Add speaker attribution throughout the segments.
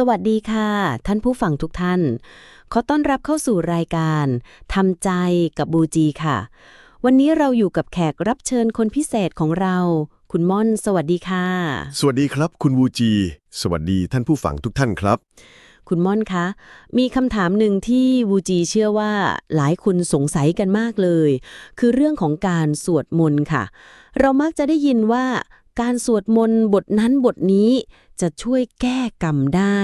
Speaker 1: สวัสดีค่ะ ท่านผู้ฟังทุกท่าน ขอต้อนรับเข้าสู่รายการทำใจกับบูจีค่ะ วันนี้เราอยู่กับแขกรับเชิญคนพิเศษของเรา คุณม่อน สวัสดีค่ะ
Speaker 2: สวัสดีครับคุณวูจี สวัสดีท่านผู้ฟังทุกท่านครับ
Speaker 1: คุณม่อนคะ มีคำถามหนึ่งที่วูจีเชื่อว่าหลายคนสงสัยกันมากเลย คือเรื่องของการสวดมนต์ค่ะ เรามักจะได้ยินว่า การสวดมนต์บทนั้นบทนี้จะช่วยแก้กรรมได้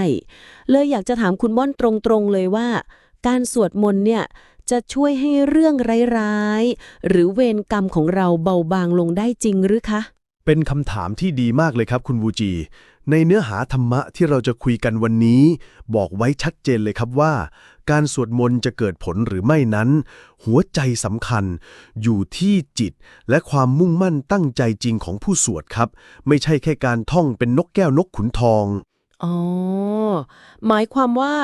Speaker 1: เลยอยากจะถามคุณม่อนตรงๆเลยว่า การสวดมนต์เนี่ยจะช่วยให้เรื่องร้ายๆ หรือเวรกรรมของเราเบาบางลงได้จริงหรือคะ
Speaker 2: เป็นคำถามที่ดีมากเลยครับคุณวูจี ในเนื้อหาธรรมะที่เราจะคุยกันวันนี้ บอกไว้ชัดเจนเลยครับว่า การสวดมนต์จะเกิดผลหรือไม่นั้น หัวใจสำคัญ อยู่ที่จิตและความมุ่งมั่นตั้งใจจริงของผู้สวดครับ ไม่ใช่แค่การท่องเป็นนกแก้วนกขุนทอง
Speaker 1: อ๋อ หมายความว่า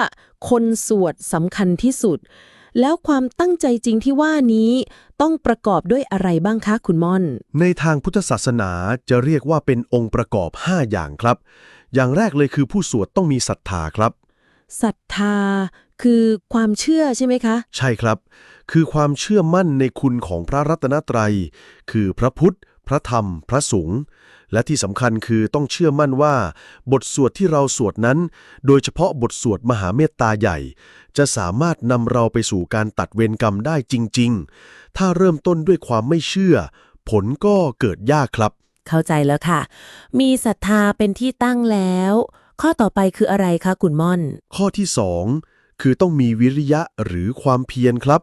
Speaker 1: คนสวดสำคัญที่สุด แล้วความตั้งใจจริงที่ว่านี้ต้องประกอบด้วยอะไรบ้างคะคุณม่อน
Speaker 2: ในทางพุทธศาสนาจะเรียกว่าเป็นองค์ประกอบ 5 อย่างครับ อย่างแรกเลยคือผู้สวดต้องมีศรัทธาครับ
Speaker 1: ศรัทธา คือความเชื่อใช่ไหมคะ
Speaker 2: ใช่ครับ คือความเชื่อมั่นในคุณของพระรัตนตรัย คือพระพุทธ พระธรรม พระสงฆ์ และที่สำคัญคือต้องเชื่อมั่นว่า บทสวดที่เราสวดนั้น โดยเฉพาะบทสวดมหาเมตตาใหญ่ จะสามารถนำเราไปสู่การตัดเวรกรรมได้จริง ๆ ถ้าเริ่มต้นด้วยความไม่เชื่อ ผลก็เกิดยากครับ
Speaker 1: เข้าใจแล้วค่ะ มีศรัทธาเป็นที่ตั้งแล้ว ข้อต่อไปคืออะไรคะคุณม่อน
Speaker 2: ข้อที่2 คือต้องมีวิริยะหรือความเพียรครับ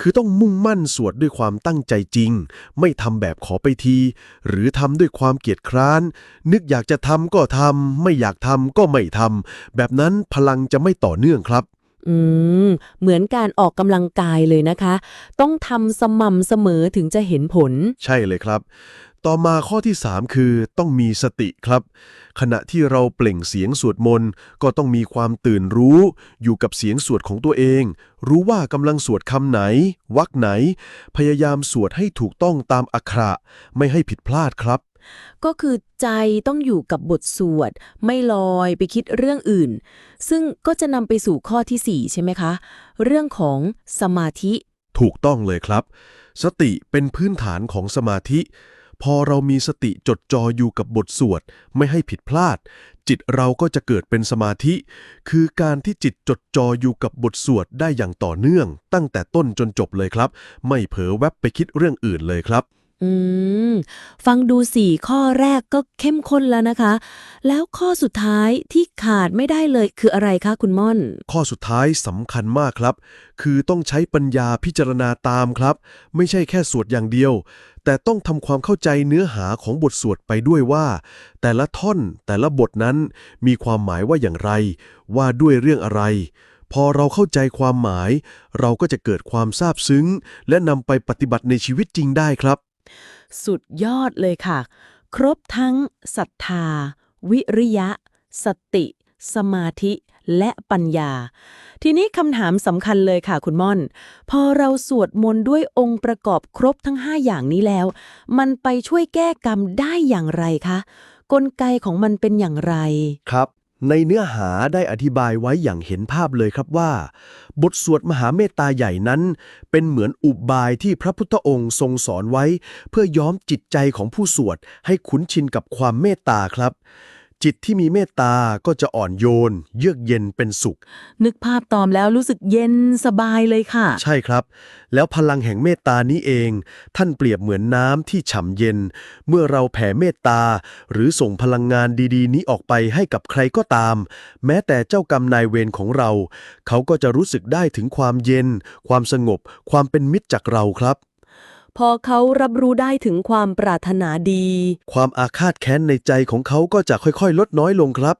Speaker 2: คือต้องมุ่งมั่นสวดด้วยความตั้งใจจริง ไม่ทำแบบขอไปที หรือทำด้วยความเกียจคร้าน นึกอยากจะทำก็ทำไม่อยากทำก็ไม่ทำแบบนั้นพลังจะไม่ต่อเนื่องครับ
Speaker 1: อืม เหมือนการออกกำลังกายเลยนะคะ ต้องทำสม่ำเสมอถึงจะเห็นผล
Speaker 2: ใช่เลยครับ ต่อมาข้อที่ 3 คือต้องมีสติครับ ขณะที่เราเปล่งเสียงสวดมนต์ก็ต้องมีความตื่นรู้ อยู่กับเสียงสวดของตัวเอง รู้ว่ากำลังสวดคำไหนวรรคไหน พยายามสวดให้ถูกต้องตามอักขระ ไม่ให้ผิดพลาดครับ
Speaker 1: ก็คือใจต้องอยู่กับบทสวด ไม่ลอยไปคิดเรื่องอื่น ซึ่งก็จะนำไปสู่ข้อที่ 4 ใช่ไหมคะ เรื่องของสมาธิ
Speaker 2: ถูกต้องเลยครับ สติเป็นพื้นฐานของสมาธิ พอเรามีสติจดจ่ออยู่กับบทสวด ไม่ให้ผิดพลาด จิตเราก็จะเกิดเป็นสมาธิ คือการที่จิตจดจ่ออยู่กับบทสวดได้อย่างต่อเนื่อง ตั้งแต่ต้นจนจบเลยครับ ไม่เผลอแวบไปคิดเรื่องอื่นเลยครับ
Speaker 1: อืม ฟังดูสี่ข้อแรกก็เข้มข้นแล้วนะคะ แล้วข้อสุดท้ายที่ขาดไม่ได้เลยคืออะไรคะคุณม่อน
Speaker 2: ข้อสุดท้ายสำคัญมากครับ คือต้องใช้ปัญญาพิจารณาตามครับ ไม่ใช่แค่สวดอย่างเดียว แต่ต้องทำความเข้าใจเนื้อหาของบทสวดไปด้วยว่า แต่ละท่อนแต่ละบทนั้นมีความหมายว่าอย่างไร ว่าด้วยเรื่องอะไรพอเราเข้าใจความหมาย เราก็จะเกิดความซาบซึ้ง และนำไปปฏิบัติในชีวิตจริงได้ครับ
Speaker 1: สุดยอดเลยค่ะ ครบทั้งศรัทธา วิริยะ สติ สมาธิ และปัญญา ทีนี้คำถามสำคัญเลยค่ะคุณม่อน พอเราสวดมนต์ด้วยองค์ประกอบครบทั้ง 5 อย่างนี้แล้ว มันไปช่วยแก้กรรมได้อย่างไรคะกลไกของมันเป็นอย่างไร
Speaker 2: ครับ ในเนื้อหาได้อธิบายไว้อย่างเห็นภาพเลยครับว่า บทสวดมหาเมตตาใหญ่นั้น เป็นเหมือนอุบายที่พระพุทธองค์ทรงสอนไว้ เพื่อย้อมจิตใจของผู้สวดให้คุ้นชินกับความเมตตาครับ จิตที่มีเมตตาก็จะอ่อนโยน เยือกเย็นเป็นสุข
Speaker 1: นึกภาพตอมแล้วรู้สึกเย็นสบายเลยค่ะ
Speaker 2: ใช่ครับ แล้วพลังแห่งเมตตานี้เอง ท่านเปรียบเหมือนน้ำที่ฉ่ำเย็น เมื่อเราแผ่เมตตา หรือส่งพลังงานดีๆ นี้ออกไปให้กับใครก็ตาม แม้แต่เจ้ากรรมนายเวรของเรา เขาก็จะรู้สึกได้ถึงความเย็น ความสงบ ความเป็นมิตรจากเราครับ
Speaker 1: พอเขารับรู้ได้ถึงความปรารถนาดี
Speaker 2: ความอาฆาตแค้นในใจของเขาก็จะค่อยๆ ลดน้อยลงครับ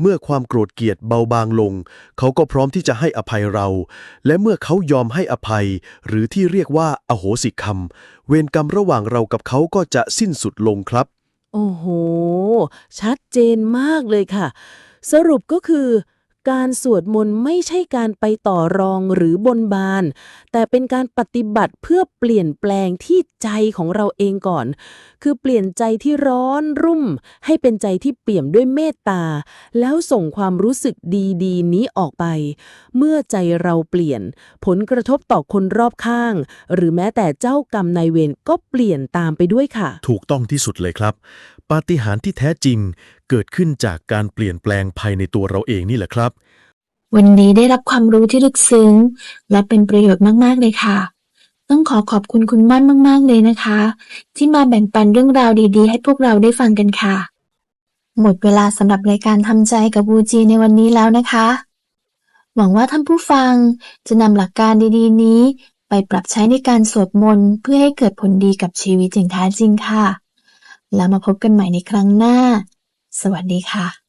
Speaker 2: เมื่อความโกรธเกลียดเบาบางลง เขาก็พร้อมที่จะให้อภัยเรา และเมื่อเขายอมให้อภัย หรือที่เรียกว่าอโหสิกรรม เวรกรรมระหว่างเรากับเขาก็จะสิ้นสุดลงครับ
Speaker 1: โอ้โห ชัดเจนมากเลยค่ะ สรุปก็คือ การสวดมนต์ไม่ใช่การไปต่อรองหรือบนบาน แต่เป็นการปฏิบัติเพื่อเปลี่ยนแปลงที่ใจของเราเองก่อน คือเปลี่ยนใจที่ร้อนรุ่ม ให้เป็นใจที่เปี่ยมด้วยเมตตา แล้วส่งความรู้สึกดีๆ นี้ออกไป เมื่อใจเราเปลี่ยน ผลกระทบต่อคนรอบข้าง หรือแม้แต่เจ้ากรรมนายเวรก็เปลี่ยนตามไปด้วยค่ะ
Speaker 3: ถูกต้องที่สุดเลยครับ ปาฏิหาริย์ที่แท้จริง เกิดขึ้นจากการเปลี่ยนแปลงภายในตัวเราเองนี่แหละครับ
Speaker 4: วันนี้ได้รับความรู้ที่ลึกซึ้ง และเป็นประโยชน์มาก ๆ เลยค่ะ ต้องขอขอบคุณคุณม่อนมาก ๆ เลยนะคะ ที่มาแบ่งปันเรื่องราวดี ๆ ให้พวกเราได้ฟังกันค่ะ หมดเวลาสำหรับรายการทำใจกับบูจีในวันนี้แล้วนะคะ หวังว่าท่านผู้ฟังจะนำหลักการดี ๆ นี้ ไปปรับใช้ในการสวดมนต์เพื่อให้เกิดผลดีกับชีวิตอย่างแท้จริงค่ะ แล้วมาพบกันใหม่ในครั้งหน้า สวัสดีค่ะ